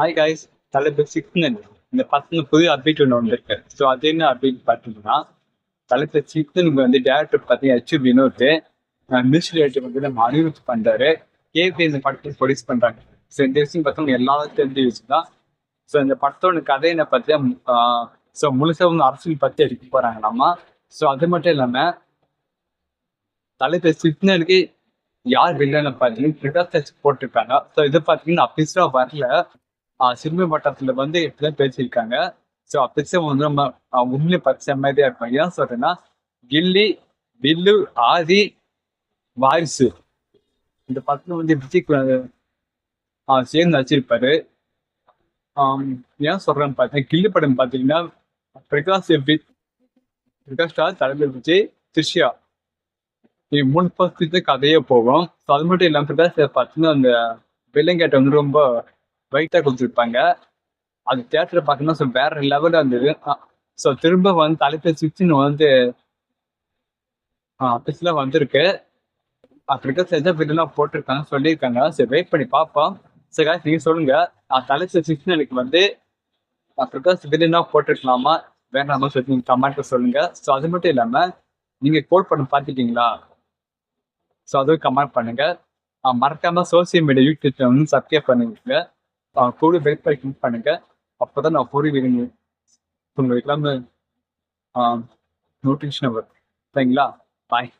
Hi guys தலைப்பு signal. இந்த பசங்க புது அப்டேட் ஒன்று வந்திருக்கு. ஸோ அது என்ன அப்டேட் பார்த்தீங்கன்னா தலைப்பு சிக்னலுக்கு வந்து டேரக்டர் பார்த்தீங்கன்னா ஹெச் வினோத் மியூசிக் டேரக்டர் வந்து நம்ம அனிருத் பண்ணுறாரு கேபி இந்த படத்தை ப்ரொடியூஸ் பண்ணுறாங்க ஸோ இந்த விஷயம் பார்த்தோம்னா எல்லாரும் தெரிஞ்ச விஷயம் தான் ஸோ இந்த படத்தோட கதை என்ன பார்த்தீங்கன்னா ஸோ முழுசாக வந்து அரசியல் பற்றி எடுக்க போகிறாங்க நம்ம. ஸோ அது மட்டும் இல்லாமல் தலைப்பு சிக்னலுக்கு யார் வில்லன்னு பார்த்தீங்கன்னா போட்டிருக்காங்க. ஸோ இது பார்த்தீங்கன்னா அஃபிஸாக வரல. சிறுமை வட்டத்தில் வந்து இப்படிதான் பேசியிருக்காங்க. ஸோ அஃபிஸாக வந்து நம்ம உண்மையிலே உண்மையை பற்றி செம்மதியாக இருக்கும் ஏன் சொல்றேன்னா கில்லி வில்லு ஆதி வாரிசு. இந்த படத்தில் வந்து விஜய் சேர்ந்து வச்சிருப்பாரு ஏன் சொல்றேன்னு பார்த்தா கில்லி படம் பார்த்தீங்கன்னா பிரகாஷ் எப்படி பிரகாஷ் ராஜ் தலைவர் விஜய் த்ரிஷியா. இது மூணு பக்கத்து கதையே போகும். ஸோ அது மட்டும் இல்லாமல் பிரகாஷ் பார்த்தீங்கன்னா அந்த வில்லங்கேட்டை வந்து ரொம்ப வெயிட்டாக கொடுத்துருப்பாங்க. அது தேட்டரை பார்த்தீங்கன்னா ஸோ வேற லெவலில் இருந்தது. ஸோ திரும்ப வந்து தலைப்பை சுவிட்சுன்னு வந்து ஆஃபீஸில் வந்திருக்கு. அப்படிக்க செஞ்ச வில்லனாக போட்டிருக்காங்க சொல்லியிருக்காங்க. சரி வெயிட் பண்ணி பார்ப்போம். சரி காய்ச்சல் நீங்கள் சொல்லுங்கள் நான் தலைப்பேசி சுவிட்சுன்னு எனக்கு வந்து அப்படிக்கா வில்லனாக போட்டிருக்கலாமா? வேணாமா சொல்லி நீங்கள் கமெண்ட்ல சொல்லுங்கள் ஸோ அது மட்டும் இல்லாமல் நீங்கள் கோட் பண்ண பார்த்துட்டீங்களா? ஸோ அதுவும் கமெண்ட் பண்ணுங்கள் மறக்காமல் சோசியல் மீடியா யூடியூப் சேனல் வந்து சப்ஸ்கிரைப் பண்ணுங்க. கூட வெயிட் பண்ணி கிளிக் பண்ணுங்க. அப்போதான் நான் பொறி வீடுங்க உங்களுக்கு எல்லாமே நோட்டிஃபிகேஷன் வரும் சரிங்களா? பாய்